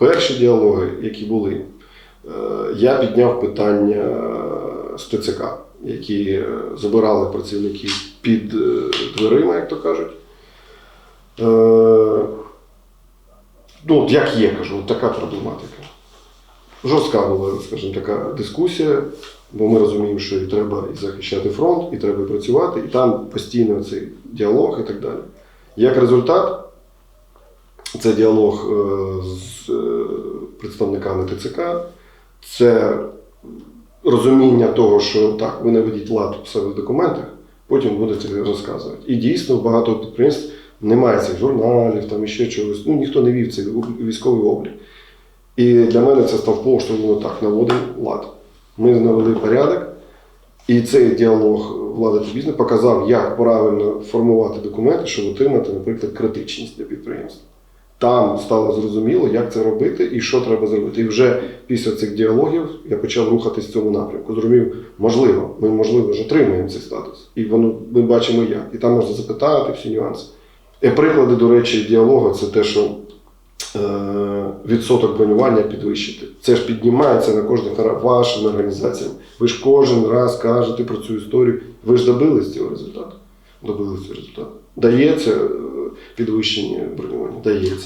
перші діалоги, які були, е, я підняв питання з ТЦК, які е, забирали працівників під е, дверима, як то кажуть. Ну, як є, кажу, от така проблематика. Жорстка була, скажімо, така дискусія, бо ми розуміємо, що і треба і захищати фронт, і треба працювати, і там постійно цей діалог і так далі. Як результат, це діалог е, з е, представниками ТЦК, це розуміння того, що так, ви наведіть лад у себе в документах, потім будете розказувати. І дійсно багато підприємств немає цих журналів, там іще чогось. Ну, ніхто не вів цей військовий облік. І для мене це став поштовхом, ну так, наводимо лад. Ми навели порядок, і цей діалог влада та бізнесу показав, як правильно формувати документи, щоб отримати, наприклад, критичність для підприємства. Там стало зрозуміло, як це робити і що треба зробити. І вже після цих діалогів я почав рухатись в цьому напрямку. Зрозумів, можливо, ми можливо ж отримаємо цей статус. І воно ми бачимо як. І там можна запитати всі нюанси. І приклади, до речі, діалогу це те, що е, відсоток бронювання підвищити. Це ж піднімається на кожних вашим організаціям. Ви ж кожен раз кажете про цю історію. Ви ж добились цього результату. Добились цього результату. Дається е, підвищення бронювання? Дається.